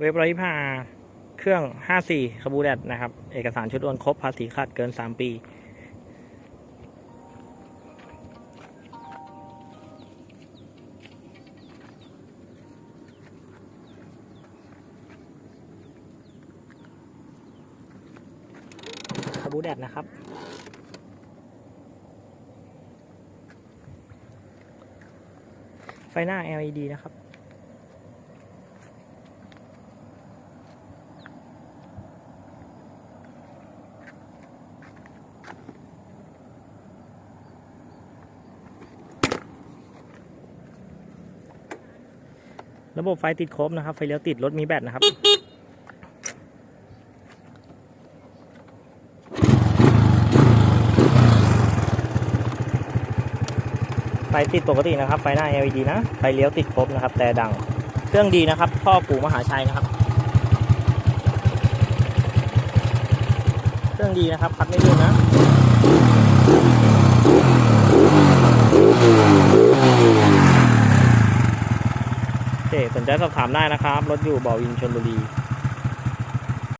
เว็บร้อยห้าเครื่องห้าสี่คาบูแดดนะครับ เอกสารชุดโอนครบภาษีขาดเกินสามปี คาบูแดดนะครับไฟหน้า LED นะครับ ระบบไฟติดครบนะครับ ไฟเลี้ยวติดรถมีแบตนะครับไฟติดปกตินะครับ ไฟหน้า LED นะ ไฟเลี้ยวติดครบนะครับ แต่ดัง เครื่องดีนะครับท่อปู่มหาชัยนะครับ เครื่องดีนะครับ พัดไม่ลื่นนะ โอเค สนใจสอบถามได้นะครับ รถอยู่บ่อวินชนบุรี